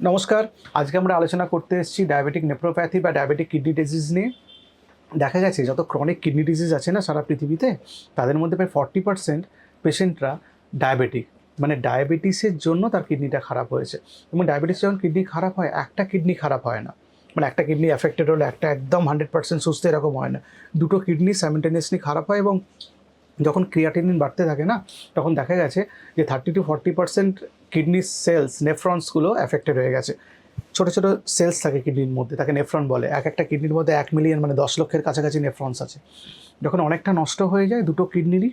নমস্কার। আজকে আমরা আলোচনা করতে এসেছি ডায়াবেটিক নেপ্রোপ্যাথি বা ডায়াবেটিক কিডনি ডিজিজ নিয়ে। দেখা গেছে, যত ক্রনিক কিডনি ডিজিজ আছে না সারা পৃথিবীতে, তাদের মধ্যে প্রায় ফর্টি পার্সেন্ট পেশেন্টরা ডায়াবেটিক মানে ডায়াবেটিসের জন্য তার কিডনিটা খারাপ হয়েছে। এবং ডায়াবেটিস যখন কিডনি খারাপ হয়, একটা কিডনি খারাপ হয় না। মানে একটা কিডনি অ্যাফেক্টেড হলে একটা একদম হান্ড্রেড পার্সেন্ট সুস্থ এরকম হয় না। দুটো কিডনি স্যামিটেনিয়াসলি খারাপ হয় এবং যখন ক্রিয়াটিনিন বাড়তে থাকে না, তখন দেখা গেছে যে thirty two forty percent kidney cells, নেফ্রন্সগুলো affected হয়ে গেছে। ছোটো ছোটো সেলস থাকে কিডনির মধ্যে, তাকে নেফ্রন বলে। এক একটা কিডনির মধ্যে এক মিলিয়ন মানে দশ লক্ষের কাছাকাছি নেফ্রন্স আছে। যখন অনেকটা নষ্ট হয়ে যায় দুটো কিডনিরই,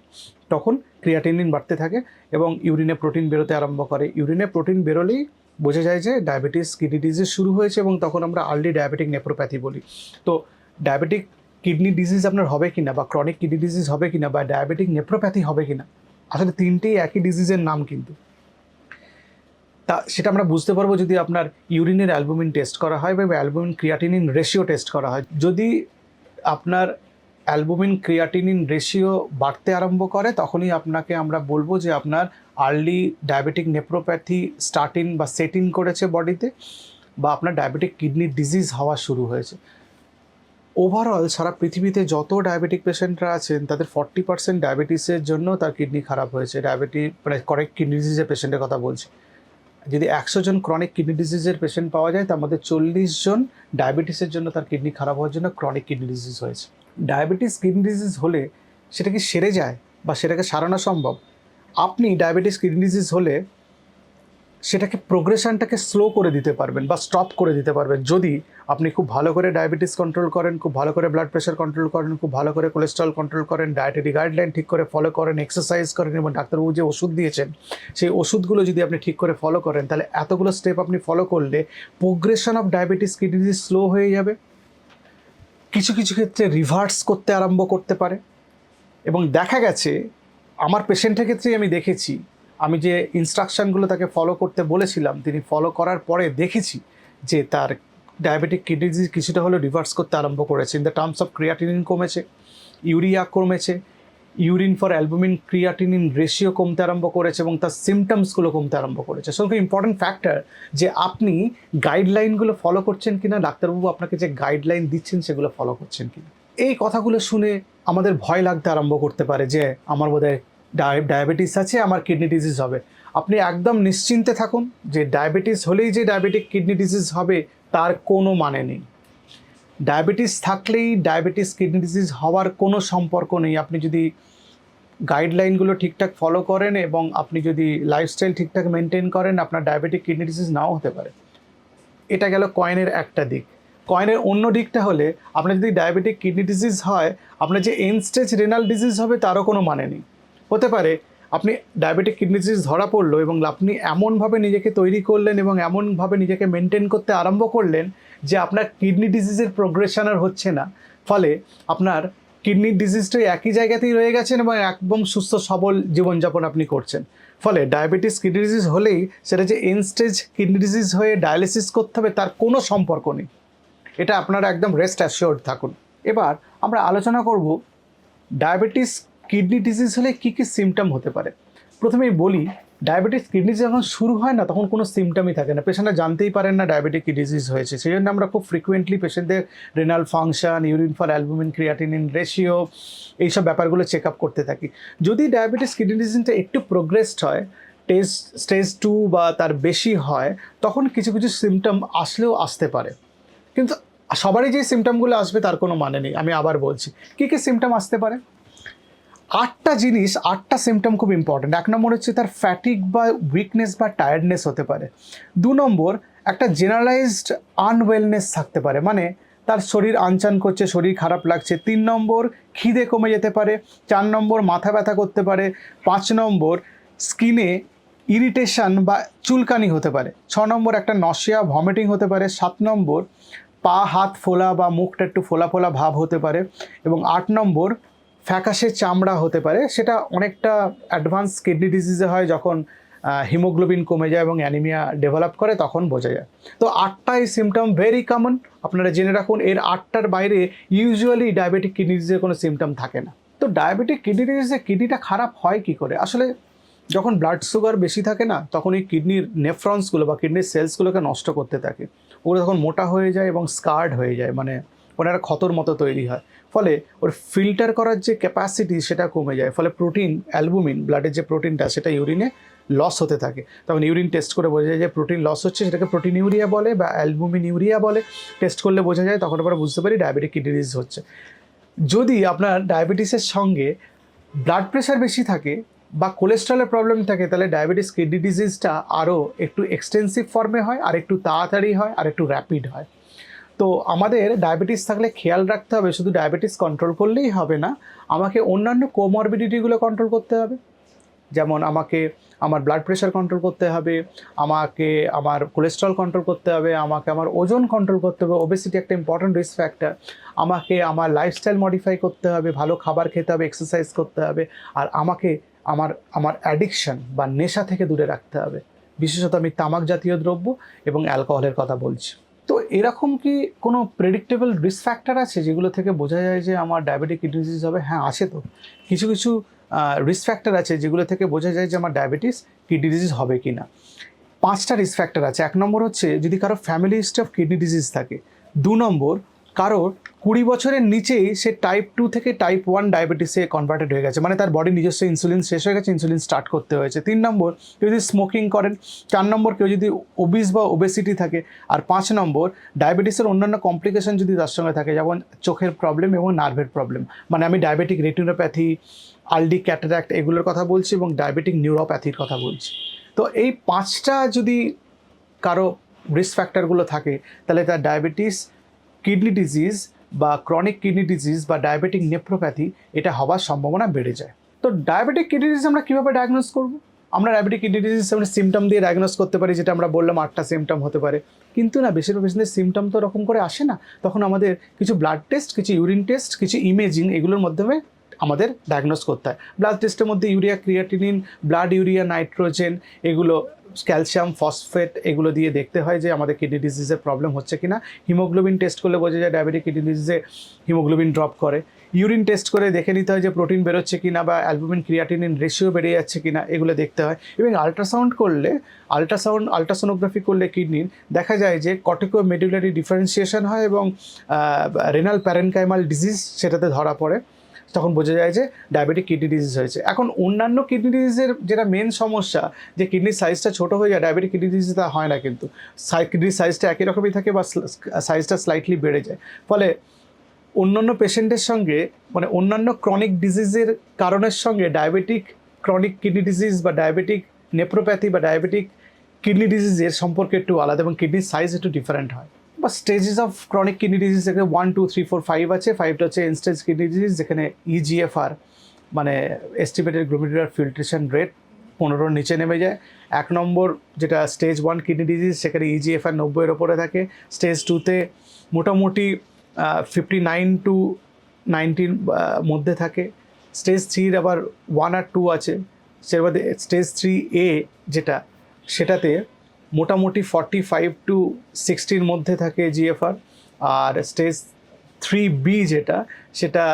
তখন ক্রিয়াটিনিন বাড়তে থাকে এবং ইউরিনে প্রোটিন বেরোতে আরম্ভ করে। ইউরিনে প্রোটিন বেরোলেই বোঝা যায় যে ডায়াবেটিস কিডনি ডিজিজ শুরু হয়েছে এবং তখন আমরা আর্লি ডায়াবেটিক নেপ্রোপ্যাথি বলি। তো ডায়াবেটিক কিডনি ডিজিজ আপনার হবে কিনা বা ক্রনিক কিডনি ডিজিজ হবে কিনা বা ডায়াবেটিক নেপ্রোপ্যাথি হবে কিনা, আসলে তিনটেই একই ডিজিজের নাম কিন্তু। তা সেটা আমরা বুঝতে পারব যদি আপনার ইউরিনের অ্যালবুমিন টেস্ট করা হয় বা অ্যালবুমিন ক্রিয়াটিনিন রেশিও টেস্ট করা হয়। যদি আপনার অ্যালবুমিন ক্রিয়াটিনিন রেশিও বাড়তে আরম্ভ করে, তখনই আপনাকে আমরা বলব যে আপনার আর্লি ডায়াবেটিক নেপ্রোপ্যাথি স্টার্টিং বা সেটিং করেছে বডিতে বা আপনার ডায়াবেটিক কিডনি ডিজিজ হওয়া শুরু হয়েছে। ওভারঅল সারা পৃথিবীতে যত ডায়াবেটিক পেশেন্টরা আছেন, তাদের ফর্টি পার্সেন্ট ডায়াবেটিসের জন্য তার কিডনি খারাপ হয়েছে। ডায়াবেটিক মানে করেক্ট কিডনি ডিজিজের পেশেন্টের কথা বলছি। যদি একশো জন ক্রনিক কিডনি ডিজিজের পেশেন্ট পাওয়া যায়, তার মধ্যে চল্লিশ জন ডায়াবেটিসের জন্য তার কিডনি খারাপ হওয়ার জন্য ক্রনিক কিডনি ডিজিজ হয়েছে। ডায়াবেটিস কিডনি ডিজিজ হলে সেটা কি সেরে যায় বা সেটাকে সারানো সম্ভব? আপনি ডায়াবেটিস কিডনি ডিজিজ হলে সেটাকে প্রোগ্রেশনটাকে স্লো করে দিতে পারবেন বা স্টপ করে দিতে পারবেন। যদি আপনি খুব ভালো করে ডায়াবেটিস কন্ট্রোল করেন, খুব ভালো করে ব্লাড প্রেশার কন্ট্রোল করেন, খুব ভালো করে কোলেস্ট্রল কন্ট্রোল করেন ডায়েটারি গাইডলাইন ঠিক করে ফলো করেন এক্সারসাইজ করেন এবং ডাক্তারবাবু যে ওষুধ দিয়েছেন, সেই ওষুধগুলো যদি আপনি ঠিক করে ফলো করেন, তাহলে এতগুলো স্টেপ আপনি ফলো করলে progression of diabetes kidney disease slow হয়ে যাবে। কিছু কিছু ক্ষেত্রে রিভার্স করতে আরম্ভ করতে পারে। এবং দেখা গেছে, আমার পেশেন্টের ক্ষেত্রেই আমি দেখেছি আমি যে ইনস্ট্রাকশনগুলো তাকে ফলো করতে বলেছিলাম, তিনি ফলো করার পরে দেখেছি যে তার ডায়াবেটিক কিডনি ডিজিজ কিছুটা হলেও রিভার্স করতে আরম্ভ করেছে। In the terms of creatinine কমেছে ইউরিয়া কমেছে urine for albumin creatinine ratio কমতে আরম্ভ করেছে এবং তার সিমটমসগুলো কমতে আরম্ভ করেছে। সো ইম্পর্টেন্ট ফ্যাক্টর যে আপনি গাইডলাইনগুলো ফলো করছেন কিনা, ডাক্তারবাবু আপনাকে যে গাইডলাইন দিচ্ছেন সেগুলো ফলো করছেন কিনা। এই কথাগুলো শুনে আমাদের ভয় লাগতে আরম্ভ করতে পারে যে, আমার বোধহয় ডায়াবেটিস আছে, আমার কিডনি ডিজিজ হবে। আপনি একদম নিশ্চিন্তে থাকুন যে ডায়াবেটিস হলেই যে ডায়াবেটিক কিডনি ডিজিজ হবে, তার কোনো মানে নেই। ডায়াবেটিস থাকলেই ডায়াবেটিস কিডনি ডিজিজ হওয়ার কোনো সম্পর্ক নেই। আপনি যদি গাইডলাইনগুলো ঠিকঠাক ফলো করেন এবং আপনি যদি লাইফস্টাইল ঠিকঠাক মেনটেন করেন, আপনার ডায়াবেটিক কিডনি ডিজিজ নাও হতে পারে। এটা গেল কয়েনের একটা দিক। কয়েনের অন্য দিকটা হলে, আপনার যদি ডায়াবেটিক কিডনি ডিজিজ হয়, আপনার যে এনস্টেজ রেনাল ডিজিজ হবে, তারও কোনো মানে নেই। হতে পারে, আপনি ডায়াবেটিক কিডনি ডিজিজ ধরা পড়ল এবং আপনি এমনভাবে নিজেকে তৈরি করলেন এবং এমনভাবে নিজেকে মেনটেন করতে আরম্ভ করলেন যে আপনার কিডনি ডিজিজের প্রোগ্রেশন আর হচ্ছে না। ফলে আপনার কিডনি ডিজিজটা একই জায়গাতেই রয়ে গেছেন এবং একদম সুস্থ, সবল জীবনযাপন আপনি করছেন। ফলে ডায়াবেটিস কিডনি ডিজিজ হলেই সেটা যে এন স্টেজ কিডনি ডিজিজ হয়ে ডায়ালিসিস করতে হবে তার কোনো সম্পর্ক নেই। এটা আপনারা একদম রেস্ট অ্যাসিওর্ড থাকুন। এবার আমরা আলোচনা করব ডায়াবেটিস কিডনি ডিজিজ হলে কী কী সিমটম হতে পারে? প্রথমেই বলি ডায়াবেটিস কিডনি যখন শুরু হয় না, তখন কোনো সিমটমই থাকে না। পেশেন্টরা জানতেই পারেন না ডায়াবেটিক কি ডিজিজ হয়েছে। সেই জন্য আমরা খুব ফ্রিকুয়েন্টলি পেশেন্টদের renal function urine for albumin creatinine ratio এইসব ব্যাপারগুলো চেক আপ করতে থাকি। যদি ডায়াবেটিস কিডনি ডিজিজটা একটু প্রোগ্রেসড হয় টেস্ট স্টেজ টু বা তার বেশি হয়, তখন কিছু কিছু সিমটম আসলেও আসতে পারে। কিন্তু সবারই যে সিমটমগুলো আসবে তার কোনো মানে নেই। আমি আবার বলছি, কী কী সিমটম আসতে পারে? আটটা জিনিস, আটটা সিমটম খুব ইম্পর্টেন্ট এক নম্বর হচ্ছে তার ফ্যাটিক বা উইকনেস বা টায়ার্ডনেস হতে পারে। দু নম্বর, একটা জেনারেলাইজড আনওয়েলনেস থাকতে পারে। মানে তার শরীর আনচান করছে, শরীর খারাপ লাগছে। তিন নম্বর, খিদে কমে যেতে পারে। চার নম্বর, মাথা ব্যথা করতে পারে। পাঁচ নম্বর স্কিনে ইরিটেশন বা চুলকানি হতে পারে। ছ নম্বর, একটা নশিয়া ভমিটিং হতে পারে। সাত নম্বর, পা, হাত ফোলা বা মুখটা একটু ফোলা ফোলা ভাব হতে পারে। এবং আট নম্বর ফ্যাকাশে চামড়া হতে পারে, সেটা অনেকটা অ্যাডভান্স কিডনি ডিজিজে হয় যখন হিমোগ্লোবিন কমে যায় এবং অ্যানিমিয়া ডেভেলপ করে, তখন বোঝা যায়। তো আটটাই সিমটম ভেরি কমন আপনারা জেনে রাখুন, এর আটটার বাইরে ইউজুয়ালি ডায়াবেটিক কিডনি ডিজিজের কোনো সিমটম থাকে না। তো ডায়াবেটিক কিডনি ডিজিজে কিডনিটা খারাপ হয় কি করে? আসলে যখন ব্লাড সুগার বেশি থাকে না, তখন এই কিডনির নেফ্রন্সগুলো বা কিডনির সেলসগুলোকে নষ্ট করতে থাকে। ওগুলো তখন মোটা হয়ে যায় এবং স্কার্ড হয়ে যায় মানে ওটা একটা ক্ষতর মতো তৈরি হয়। ফলে ওর ফিল্টার করার যে ক্যাপাসিটি সেটা কমে যায়। ফলে প্রোটিন অ্যালবুমিন ব্লাডের যে প্রোটিনটা সেটা ইউরিনে লস হতে থাকে। তখন ইউরিন টেস্ট করে বোঝা যায় যে প্রোটিন লস হচ্ছে, সেটাকে প্রোটিন ইউরিয়া বলে বা অ্যালবুমিন ইউরিয়া বলে। টেস্ট করলে বোঝা যায়, তখন আমরা বুঝতে পারি ডায়াবেটিক কিডনি ডিজিজ হচ্ছে। যদি আপনার ডায়াবেটিসের সঙ্গে ব্লাড প্রেশার বেশি থাকে বা কোলেস্ট্রলের প্রবলেম থাকে, তাহলে ডায়াবেটিস কিডনি ডিজিজটা আরও একটু এক্সটেন্সিভ ফর্মে হয় আর একটু তাড়াতাড়ি হয় আর একটু র্যাপিড হয়। তো আমাদের ডায়াবেটিস থাকলে খেয়াল রাখতে হবে, শুধু ডায়াবেটিস কন্ট্রোল করলেই হবে না, আমাকে অন্যান্য কোমরবিডিটিগুলো কন্ট্রোল করতে হবে। যেমন আমাকে আমার ব্লাড প্রেশার কন্ট্রোল করতে হবে, আমাকে আমার কোলেস্ট্রল কন্ট্রোল করতে হবে, আমাকে আমার ওজন কন্ট্রোল করতে হবে ওবেসিটি একটা ইম্পর্ট্যান্ট রিস্ক ফ্যাক্টর আমাকে আমার লাইফস্টাইল মডিফাই করতে হবে, ভালো খাবার খেতে হবে এক্সারসাইজ করতে হবে, আর আমাকে আমার আমার অ্যাডিকশন বা নেশা থেকে দূরে রাখতে হবে। বিশেষত আমি তামাক জাতীয় দ্রব্য এবং অ্যালকোহলের কথা বলছি। তো এরকম কি কোনো প্রেডিক্টেবল রিস্ক ফ্যাক্টর আছে যেগুলো থেকে বোঝা যায় যে আমার ডায়াবেটিক কিডনি ডিজিজ হবে? হ্যাঁ আছে তো। কিছু কিছু রিস্ক ফ্যাক্টর আছে যেগুলো থেকে বোঝা যায় যে আমার ডায়াবেটিস কিডনি ডিজিজ হবে কি না পাঁচটা রিস্ক ফ্যাক্টর আছে। এক নম্বর হচ্ছে যদি কারও family history of kidney disease থাকে, দু নম্বর কারোর কুড়ি বছরের নিচেই সে টাইপ টু থেকে টাইপ ওয়ান ডায়াবেটিসে কনভার্টেড হয়ে গেছে। মানে তার বডি নিজস্ব ইনসুলিন শেষ হয়ে গেছে ইনসুলিন স্টার্ট করতে হয়েছে। তিন নম্বর, কেউ যদি স্মোকিং করেন, চার নম্বর, কেউ যদি ওবিস বা ওবেসিটি থাকে, আর পাঁচ নম্বর ডায়াবেটিসের অন্যান্য কমপ্লিকেশন যদি তার সঙ্গে থাকে, যেমন চোখের প্রবলেম এবং নার্ভের প্রবলেম মানে আমি ডায়াবেটিক রেটিনোপ্যাথি আলডি ক্যাটারাক্ট এগুলোর কথা বলছি এবং ডায়াবেটিক নিউরোপ্যাথির কথা বলছি। তো এই পাঁচটা যদি কারও রিস্ক ফ্যাক্টরগুলো থাকে, তাহলে তার ডায়াবেটিস কিডনি ডিজিজ বা ক্রনিক কিডনি ডিজিজ বা ডায়াবেটিক নেপ্রোপ্যাথি, এটা হওয়ার সম্ভাবনা বেড়ে যায়। তো ডায়াবেটিক কিডনি ডিজিজ আমরা কীভাবে ডায়াগনোস করব? আমরা ডায়াবেটিক কিডনি ডিজিজ আমরা সিমটম দিয়ে ডায়াগনোস করতে পারি, যেটা আমরা বললাম আটটা সিমটম হতে পারে। কিন্তু না, বেশিরভাগ পেশেন্টের সিমটম তো ওরকম করে আসে না। তখন আমাদের কিছু ব্লাড টেস্ট কিছু ইউরিন টেস্ট কিছু ইমেজিং এগুলোর মাধ্যমে আমাদের ডায়াগনোস করতে হয়। ব্লাড টেস্টের মধ্যে urea creatinine blood urea nitrogen এগুলো ক্যালসিয়াম, ফসফেট এগুলো দিয়ে দেখতে হয় যে আমাদের কিডনি ডিজিজের প্রবলেম হচ্ছে কিনা। হিমোগ্লোবিন টেস্ট করলে বোঝা যায় ডায়াবেটিক কিডনি ডিজিজে হিমোগ্লোবিন ড্রপ করে। ইউরিন টেস্ট করে দেখে নিতে হয় যে প্রোটিন বেরোচ্ছে কিনা বা অ্যালবুমিন ক্রিয়াটিনিন রেশিও বেড়ে যাচ্ছে কিনা, এগুলো দেখতে হয়। এবং আল্ট্রাসাউন্ড করলে আল্ট্রাসাউন্ড আল্ট্রাসোনোগ্রাফি করলে কিডনির দেখা যায় যে কটিকো মেডুলারি ডিফারেন্সিয়েশন হয় এবং রেনাল প্যারেনকাইমাল ডিজিজ সেটাতে ধরা পড়ে। তখন বোঝা যায় যে ডায়াবেটিক কিডনি ডিজিজ হয়েছে। এখন অন্যান্য কিডনি ডিজিজের যেটা মেন সমস্যা, যে কিডনির সাইজটা ছোট হয়ে যায় ডায়াবেটিক কিডনি ডিজিজ তা হয় না কিন্তু। কিডনির সাইজটা একই রকমই থাকে বা সাইজটা স্লাইটলি বেড়ে যায়। ফলে অন্যান্য পেশেন্টের সঙ্গে মানে অন্যান্য ক্রনিক ডিজিজের কারণের সঙ্গে ডায়াবেটিক ক্রনিক কিডনি ডিজিজ বা ডায়াবেটিক নেপ্রোপ্যাথি বা ডায়াবেটিক কিডনি ডিজিজের সম্পর্কে একটু আলাদা এবং কিডনির সাইজ একটু ডিফারেন্ট হয়। বা stages of chronic kidney disease এখানে one two three four five আছে ফাইভটা হচ্ছে এনস্টেজ কিডনি ডিজিজ যেখানে E ইজিএফআর মানে এস্টিমেটেড গ্লোমেরুলার ফিল্ট্রেশন রেট পনেরোর নিচে নেমে যায়। এক নম্বর যেটা স্টেজ ওয়ান কিডনি ডিজিজ সেখানে E ইজিএফআর নব্বইয়ের ওপরে থাকে। স্টেজ টুতে মোটামুটি ফিফটি নাইন টু নাইনটির মধ্যে থাকে। স্টেজ থ্রির আবার ওয়ান আর টু আছে। সেবার স্টেজ থ্রি এ যেটা, সেটাতে মোটামুটি ফর্টি ফাইভ টু সিক্সটির মধ্যে থাকে জিএফআর আর স্টেজ থ্রি বি যেটা, সেটা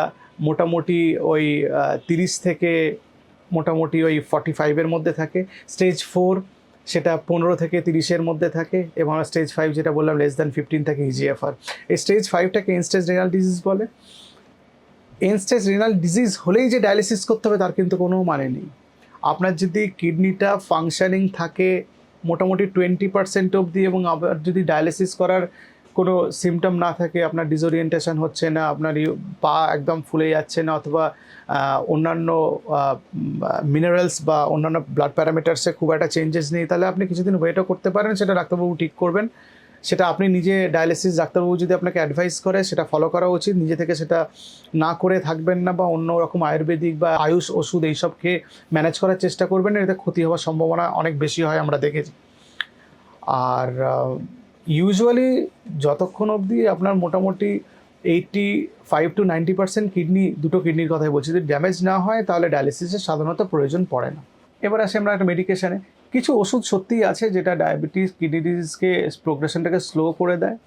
মোটামুটি ওই তিরিশ থেকে মোটামুটি ওই ফর্টি ফাইভের মধ্যে থাকে। স্টেজ ফোর সেটা পনেরো থেকে তিরিশের মধ্যে থাকে এবং স্টেজ ফাইভ যেটা বললাম লেস দ্যান ফিফটিন থাকে ইজিএফআর এই স্টেজ ফাইভটাকে এনস্টেজ রেনাল ডিজিজ বলে। এনস্টেজ রেনাল ডিজিজ হলেই যে ডায়ালিসিস করতে হবে, তার কিন্তু কোনো মানে নেই। আপনার যদি কিডনিটা ফাংশানিং থাকে মোটামুটি টোয়েন্টি পার্সেন্ট অবধি এবং আবার যদি ডায়ালিসিস করার কোনো সিমটম না থাকে, আপনার ডিসওরিয়েন্টেশন হচ্ছে না, আপনার পা একদম ফুলে যাচ্ছে না অথবা অন্যান্য মিনারেলস বা অন্যান্য ব্লাড প্যারামিটার্সে খুব একটা চেঞ্জেস নেই, তাহলে আপনি কিছুদিন ওয়েটও করতে পারেন, সেটা ডাক্তারবাবু ঠিক করবেন। সেটা আপনি নিজে ডায়ালিসিস ডাক্তারবাবু যদি আপনাকে অ্যাডভাইস করে, সেটা ফলো করা উচিত। নিজে থেকে সেটা না করে থাকবেন না বা অন্য রকম আয়ুর্বেদিক বা আয়ুষ ওষুধ এইসব খেয়ে ম্যানেজ করার চেষ্টা করবেন, এতে ক্ষতি হওয়ার সম্ভাবনা অনেক বেশি হয় আমরা দেখেছি। আর ইউজুয়ালি যতক্ষণ অবধি আপনার মোটামুটি eighty five to ninety percent kidney দুটো কিডনির কথাই বলছি। যদি ড্যামেজ না হয়, তাহলে ডায়ালিসিসের সাধারণত প্রয়োজন পড়ে না। এবার আসি আমরা একটা মেডিকেশানে কিছু ওষুধ সত্যিই আছে যেটা ডায়াবেটিস কিডনি ডিজিজকে প্রোগ্রেশনটাকে স্লো করে দেয়।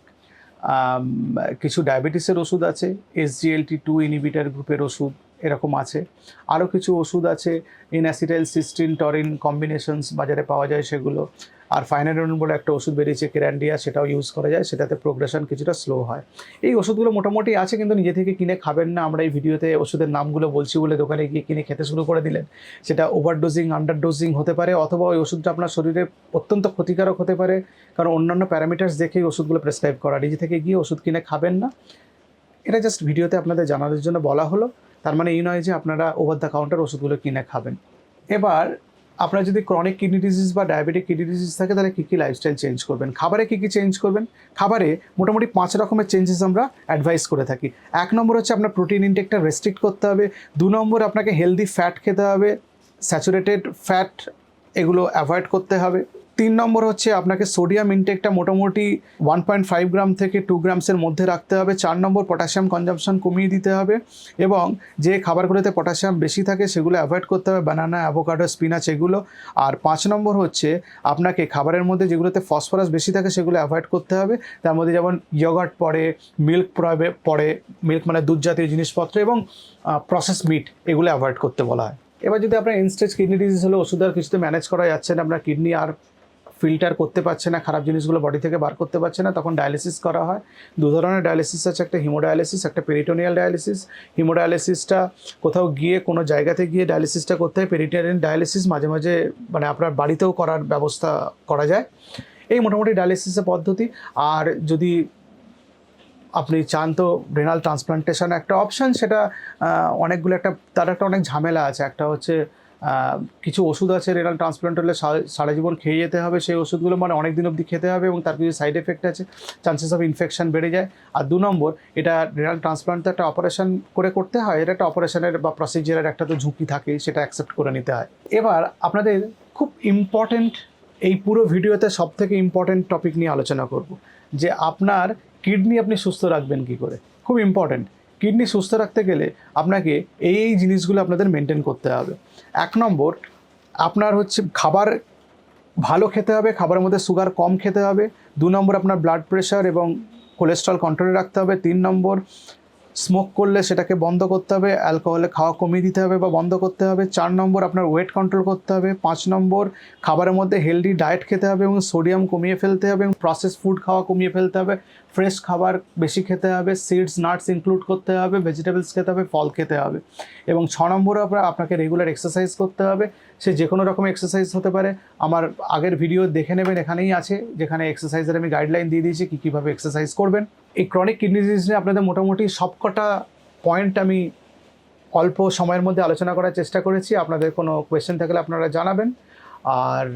কিছু ডায়াবেটিসের ওষুধ আছে এসজিএলটি টু ইনহিবিটার গ্রুপের ওষুধ। এরকম আছে। আরও কিছু ওষুধ আছে ইনঅ্যাসিটাইল সিস্টিন, টরিন কম্বিনেশনস বাজারে পাওয়া যায় সেগুলো। আর ফাইনারন বলে একটা ওষুধ বেরিয়েছে, কেরান্ডিয়া, সেটাও ইউজ করা যায়, সেটাতে প্রোগ্রেশন কিছুটা স্লো হয়। এই ওষুধগুলো মোটামুটি আছে, কিন্তু নিজে থেকে কিনে খাবেন না। আমরা এই ভিডিওতে ওষুধের নামগুলো বলছি বলে দোকানে গিয়ে কিনে খেতে শুরু করে দিলেন। সেটা ওভারডোজিং আন্ডার ডোজিং হতে পারে, অথবা ওই ওষুধটা আপনার শরীরে অত্যন্ত ক্ষতিকারক হতে পারে, কারণ অন্যান্য প্যারামিটার্স দেখেই ওষুধগুলো প্রেসক্রাইব করা। নিজে থেকে গিয়ে ওষুধ কিনে খাবেন না। এটা জাস্ট ভিডিওতে আপনাদের জানানোর জন্য বলা হলো। তার মানে এই নয় যে আপনারা ওভার দ্য কাউন্টার ওষুধগুলো কিনে খাবেন। এবার আপনার যদি ক্রনিক কিডনি ডিজিজ বা ডায়াবেটিক কিডনি ডিজিজ থাকে, তাহলে কী কী লাইফস্টাইল চেঞ্জ করবেন? খাবারে কী কী চেঞ্জ করবেন? খাবারে মোটামুটি পাঁচ রকমের চেঞ্জেস আমরা অ্যাডভাইস করে থাকি। এক নম্বর হচ্ছে আপনার প্রোটিন ইনটেকটা রেস্ট্রিক্ট করতে হবে। দু নম্বর আপনাকে হেলদি ফ্যাট খেতে হবে। স্যাচুরেটেড ফ্যাট এগুলো অ্যাভয়েড করতে হবে। তিন নম্বর হচ্ছে আপনাকে সোডিয়াম ইনটেকটা মোটামুটি ওয়ান পয়েন্ট ফাইভ গ্রাম থেকে টু গ্রামসের মধ্যে রাখতে হবে। চার নম্বর পটাশিয়াম কনজাম্পশন কমিয়ে দিতে হবে এবং যে খাবারগুলোতে পটাশিয়াম বেশি থাকে সেগুলো অ্যাভয়েড করতে হবে। বানানা অ্যাভোকাডো স্পিনাচ এগুলো। আর পাঁচ নম্বর হচ্ছে আপনাকে খাবারের মধ্যে যেগুলোতে ফসফরাস বেশি থাকে সেগুলো অ্যাভয়েড করতে হবে। তার মধ্যে যেমন ইয়োগার্ট পড়ে মিল্ক পড়ে মিল্ক মানে দুধ জাতীয় জিনিসপত্র এবং প্রসেস মিট এগুলো অ্যাভয়েড করতে বলা হয়। এবার যদি আপনার ইনস্টেজ কিডনি ডিজিজ হলে ওষুধ আর কিছুতে ম্যানেজ করা যাচ্ছে না। আপনার কিডনি আর ফিল্টার করতে পারছে না, খারাপ জিনিসগুলো বডি থেকে বার করতে পারছে না, তখন ডায়ালিসিস করা হয়। দু ধরনের ডায়ালিসিস আছে, একটা হিমোডায়ালিসিস একটা পেরিটোনিয়াল ডায়ালিসিস হিমোডায়ালিসিসটা কোথাও গিয়ে কোনো জায়গাতে গিয়ে ডায়ালিসিসটা করতে হয় পেরিটোনিয়াল ডায়ালিসিস মাঝে মাঝে মানে আপনার বাড়িতেও করার ব্যবস্থা করা যায়। এই মোটামুটি ডায়ালিসিসের পদ্ধতি। আর যদি আপনি চান তো রেনাল ট্রান্সপ্লান্টেশন একটা অপশান সেটা অনেকগুলো একটা, তার একটা অনেক ঝামেলা আছে। একটা হচ্ছে কিছু ওষুধ আছে রেনাল ট্রান্সপ্লান্ট হলে সারা জীবন খেয়ে যেতে হবে। সেই ওষুধগুলো মানে অনেক দিন অবধি খেতে হবে এবং তার কিছু সাইড এফেক্ট আছে। চান্সেস অফ ইনফেকশন বেড়ে যায়। আর দু নম্বর, এটা রেনাল ট্রান্সপ্লান্ট তো একটা অপারেশন করে করতে হয়। এটা একটা অপারেশনের বা প্রসিজারের একটা তো ঝুঁকি থাকে, সেটা অ্যাকসেপ্ট করে নিতে হয়। এবার আপনাদের খুব ইম্পর্ট্যান্ট এই পুরো ভিডিওতে সব থেকে ইম্পর্ট্যান্ট টপিক নিয়ে আলোচনা করব। যে আপনার কিডনি আপনি সুস্থ রাখবেন কি করে? খুব ইম্পর্ট্যান্ট কিডনি সুস্থ রাখতে গেলে আপনাকে এই এই জিনিসগুলো আপনাদের মেনটেন করতে হবে। এক নম্বর, আপনার হচ্ছে খাবার ভালো খেতে হবে, খাবারের মধ্যে সুগার কম খেতে হবে। দু নম্বর, আপনার ব্লাড প্রেশার এবং কোলেস্ট্রল কন্ট্রোলে রাখতে হবে। তিন নম্বর স্মোক করলে সেটাকে বন্ধ করতে হবে অ্যালকোহলে খাওয়া কমিয়ে দিতে হবে বা বন্ধ করতে হবে। চার নম্বর আপনার ওয়েট কন্ট্রোল করতে হবে। পাঁচ নম্বর খাবারের মধ্যে হেলদি ডায়েট খেতে হবে এবং সোডিয়াম কমিয়ে ফেলতে হবে এবং প্রসেস ফুড খাওয়া কমিয়ে ফেলতে হবে। ফ্রেশ খাবার বেশি খেতে হবে সিডস নাটস ইনক্লুড করতে হবে ভেজিটেবলস খেতে হবে, ফল খেতে হবে। এবং ছ নম্বরে আপনার, আপনাকে রেগুলার এক্সারসাইজ করতে হবে। সে যে কোনো রকম এক্সারসাইজ হতে পারে। আমার আগের ভিডিও দেখে নেবেন, এখানেই আছে, যেখানে এক্সারসাইজের আমি গাইডলাইন দিয়ে দিয়েছি, কী কীভাবে এক্সারসাইজ করবেন। এই ক্রনিক কিডনি ডিজিজ নিয়ে আপনাদের মোটামুটি সবকটা পয়েন্ট আমি অল্প সময়ের মধ্যে আলোচনা করার চেষ্টা করেছি। আপনাদের কোনো কোয়েশ্চেন থাকলে আপনারা জানাবেন। আর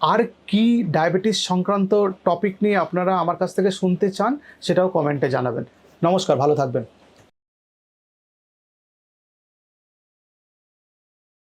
আর কি ডায়াবেটিস সংক্রান্ত টপিক নিয়ে আপনারা আমার কাছ থেকে শুনতে চান, সেটাও কমেন্টে জানাবেন। নমস্কার, ভালো থাকবেন।